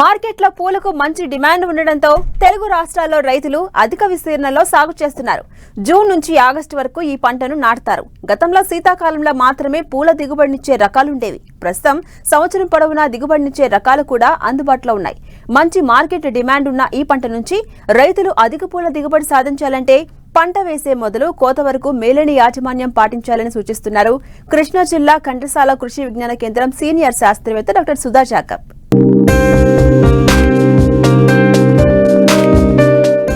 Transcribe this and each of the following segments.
మార్కెట్లో పూలకు మంచి డిమాండ్ ఉండడంతో తెలుగు రాష్ట్రాల్లో రైతులు అధిక విస్తీర్ణంలో సాగు చేస్తున్నారు. జూన్ నుంచి ఆగస్టు వరకు ఈ పంటను నాటుతారు. గతంలో శీతాకాలంలో మాత్రమే పూల దిగుబడినిచ్చే రకాలుండేవి. ప్రస్తుతం సంవత్సరం పొడవునా దిగుబడినిచ్చే రకాలు కూడా అందుబాటులో ఉన్నాయి. మంచి మార్కెట్ డిమాండ్ ఉన్న ఈ పంట నుంచి రైతులు అధిక పూల దిగుబడి సాధించాలంటే పంట వేసే మొదలు కోత వరకు మేలని యాజమాన్యం పాటించాలని సూచిస్తున్నారు. కృష్ణా జిల్లా కంటసాల కృషి విజ్ఞాన కేంద్రం సీనియర్ శాస్త్రవేత్త డాక్టర్ సుధా జాకబ్.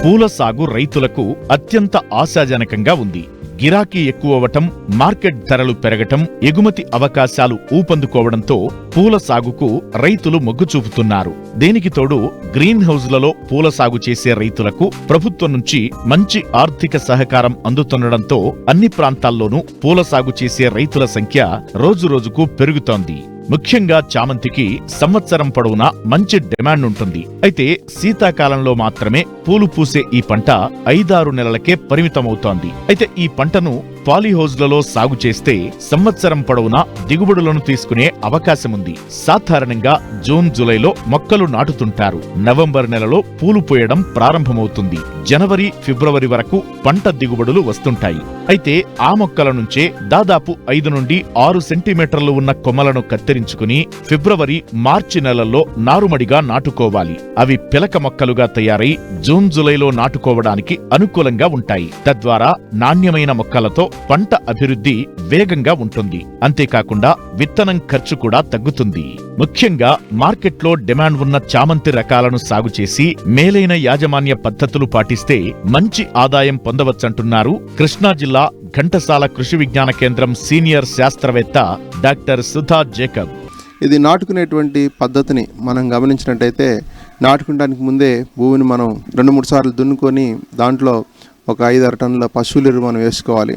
పూల సాగు రైతులకు అత్యంత ఆశాజనకంగా ఉంది. గిరాకీ ఎక్కువవటం మార్కెట్ ధరలు పెరగటం ఎగుమతి అవకాశాలు ఊపందుకోవడంతో పూల సాగుకు రైతులు మొగ్గు చూపుతున్నారు. దేనికి తోడు గ్రీన్ హౌజ్లలో పూల సాగు చేసే రైతులకు ప్రభుత్వం నుంచి మంచి ఆర్థిక సహకారం అందుతుండడంతో అన్ని ప్రాంతాల్లోనూ పూల సాగు చేసే రైతుల సంఖ్య రోజురోజుకు పెరుగుతోంది. ముఖ్యంగా చామంతికి సంవత్సరం పొడవునా మంచి డిమాండ్ ఉంటుంది. అయితే శీతాకాలంలో మాత్రమే పూలు పూసే ఈ పంట ఐదారు నెలలకే పరిమితమవుతోంది. అయితే ఈ పంటను పాలీహౌజ్లలో సాగు చేస్తే సంవత్సరం పొడవునా దిగుబడులను తీసుకునే అవకాశముంది. సాధారణంగా జూన్ జూలైలో మొక్కలు నాటుతుంటారు. నవంబర్ నెలలో పూలు పూయడం ప్రారంభమవుతుంది. జనవరి ఫిబ్రవరి వరకు పంట దిగుబడులు వస్తుంటాయి. అయితే ఆ మొక్కల నుంచే దాదాపు ఐదు నుండి ఆరు సెంటీమీటర్లు ఉన్న కొమ్మలను కత్తిరించుకుని ఫిబ్రవరి మార్చి నెలల్లో నారుమడిగా నాటుకోవాలి. అవి పిలక మొక్కలుగా తయారై జూన్ జూలైలో నాటుకోవడానికి అనుకూలంగా ఉంటాయి. తద్వారా నాణ్యమైన మొక్కలతో పంట అభివృద్ధి వేగంగా ఉంటుంది. అంతేకాకుండా విత్తనం ఖర్చు కూడా తగ్గుతుంది. ముఖ్యంగా మార్కెట్లో డిమాండ్ ఉన్న చామంతి రకాలను సాగు చేసి మేలైన యాజమాన్య పద్ధతులు పాటిస్తే మంచి ఆదాయం పొందవచ్చంటున్నారు కృష్ణా జిల్లా ఘంటసాల కృషి విజ్ఞాన కేంద్రం సీనియర్ శాస్త్రవేత్త డాక్టర్ సుధా జేకబ్. ఇది నాటుకునేటువంటి పద్ధతిని మనం గమనించినట్టయితే నాటుకోవడానికి ముందే భూమిని మనం రెండు మూడు సార్లు దున్నుకొని దాంట్లో ఒక ఐదు ఆరు టన్నుల పశువులు ఎరువు మనం వేసుకోవాలి.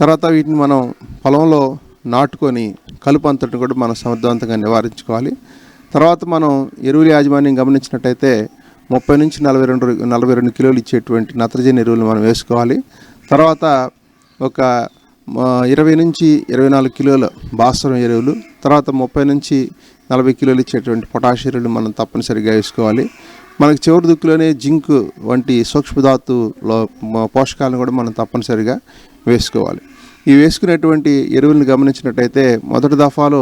తర్వాత వీటిని మనం పొలంలో నాటుకొని కలుపు అంతటిని కూడా మనం సమర్థవంతంగా నివారించుకోవాలి. తర్వాత మనం ఎరువుల యాజమాన్యం గమనించినట్టయితే ముప్పై నుంచి నలభై రెండు నలభై రెండు కిలోలు ఇచ్చేటువంటి నత్రజని ఎరువులు మనం వేసుకోవాలి. తర్వాత ఒక ఇరవై నుంచి ఇరవై నాలుగు కిలోల భాస్వరం ఎరువులు తర్వాత ముప్పై నుంచి నలభై కిలోలు ఇచ్చేటువంటి పొటాష్ ఎరువులు మనం తప్పనిసరిగా వేసుకోవాలి. మనకి చివరి దుక్కులోనే జింక్ వంటి సూక్ష్మధాతులో పోషకాలను కూడా మనం తప్పనిసరిగా వేసుకోవాలి. ఈ వేసుకునేటువంటి ఎరువులను గమనించినట్టయితే మొదటి దఫాలో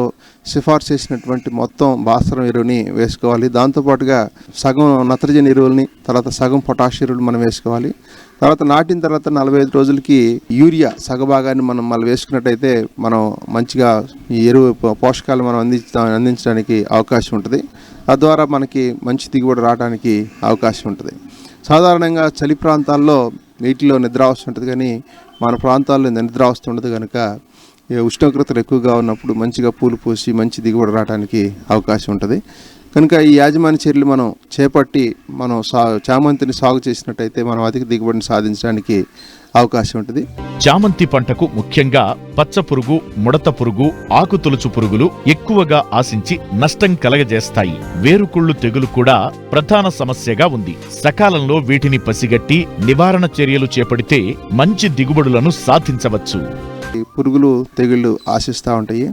సిఫార్సు చేసినటువంటి మొత్తం భాస్వరం ఎరువుని వేసుకోవాలి. దాంతోపాటుగా సగం నత్రజని ఎరువులని తర్వాత సగం పొటాష్ ఎరువులు మనం వేసుకోవాలి. తర్వాత నాటిన తర్వాత నలభై ఐదు రోజులకి యూరియా సగభాగాన్ని మనం మళ్ళీ వేసుకున్నట్టయితే మనం మంచిగా ఈ ఎరువు పోషకాలు మనం అందించ అందించడానికి అవకాశం ఉంటుంది. తద్వారా మనకి మంచి దిగుబడి రావడానికి అవకాశం ఉంటుంది. సాధారణంగా చలి ప్రాంతాల్లో నీటిలో నిద్రావస్థ ఉంటుంది కానీ మన ప్రాంతాల్లో నిద్రావస్థ ఉండదు కనుక ఈ ఉష్ణోగ్రతలు ఎక్కువగా ఉన్నప్పుడు మంచిగా పూలు పూసి మంచి దిగుబడి రావడానికి అవకాశం ఉంటుంది. కనుక ఈ యాజమాన్య చర్యలు మనం చేపట్టి మనం సా చామంతిని సాగు చేసినట్టయితే మనం అధిక దిగుబడిని సాధించడానికి అవకాశం ఉంటుంది. చామంతి పంటకు ముఖ్యంగా పచ్చ పురుగు ముడత పురుగు ఆకుతొలుచు పురుగులు ఎక్కువగా ఆశించి నష్టం కలగజేస్తాయి. వేరుకుళ్ళు తెగులు కూడా ప్రధాన సమస్యగా ఉంది. సకాలంలో వీటిని పసిగట్టి నివారణ చర్యలు చేపడితే మంచి దిగుబడులను సాధించవచ్చు. ఈ పురుగులు తెగుళ్ళు ఆశిస్తూ ఉంటాయి.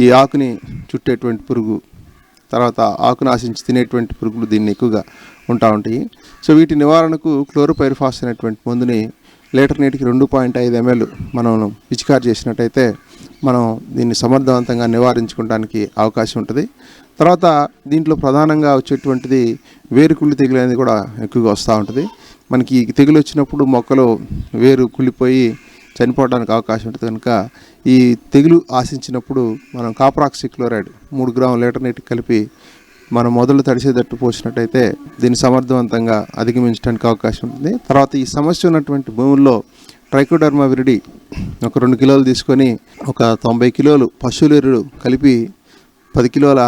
ఈ ఆకుని చుట్టేటువంటి పురుగు తర్వాత ఆకును ఆశించి తినేటువంటి పురుగులు దీన్ని ఎక్కువగా ఉంటా ఉంటాయి. సో వీటి నివారణకు క్లోరోపైరిఫాస్ అనేటువంటి మందుని లీటర్ నీటికి రెండు పాయింట్ ఐదు ఎంఎల్ మనం పిచికారి చేసినట్టయితే మనం దీన్ని సమర్థవంతంగా నివారించుకోవడానికి అవకాశం ఉంటుంది. తర్వాత దీంట్లో ప్రధానంగా వచ్చేటువంటిది వేరుకుళ్ళు తెగులు అనేది కూడా ఎక్కువగా వస్తూ ఉంటుంది. మనకి తెగులు వచ్చినప్పుడు మొక్కలు వేరు కుళ్ళిపోయి చనిపోవడానికి అవకాశం ఉంటుంది. కనుక ఈ తెగులు ఆశించినప్పుడు మనం కాపరాక్సి క్లోరైడ్ మూడు గ్రాముల లీటర్ నీటికి కలిపి మనం మొదలు తడిసేటట్టు పోసినట్టయితే దీన్ని సమర్థవంతంగా అధిగమించడానికి అవకాశం ఉంటుంది. తర్వాత ఈ సమస్య ఉన్నటువంటి భూముల్లో ట్రైకోడర్మా విరిడి ఒక రెండు కిలోలు తీసుకొని ఒక తొంభై కిలోలు పశువుల ఎరుడు కలిపి పది కిలోల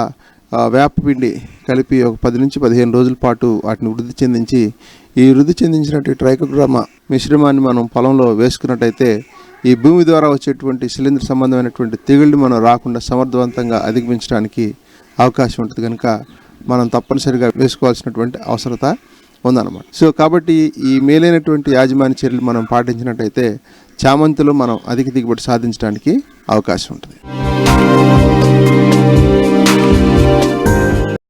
వేపపిండి కలిపి ఒక పది నుంచి పదిహేను రోజుల పాటు వాటిని వృద్ధి చెందించి ఈ వృద్ధి చెందించినటువంటి ట్రైకోగ్రామ మిశ్రమాన్ని మనం పొలంలో వేసుకున్నట్టయితే ఈ భూమి ద్వారా వచ్చేటువంటి శిలీంద్ర సంబంధమైనటువంటి తెగుళ్ళు మనం రాకుండా సమర్థవంతంగా అధిగమించడానికి అవకాశం ఉంటుంది కనుక మనం తప్పనిసరిగా వేసుకోవాల్సినటువంటి అవసరత ఉందన్నమాట. సో కాబట్టి ఈ మేలైనటువంటి యాజమాన్య చర్యలు మనం పాటించినట్టయితే చామంతిలో మనం అధిక దిగుబడి సాధించడానికి అవకాశం ఉంటుంది.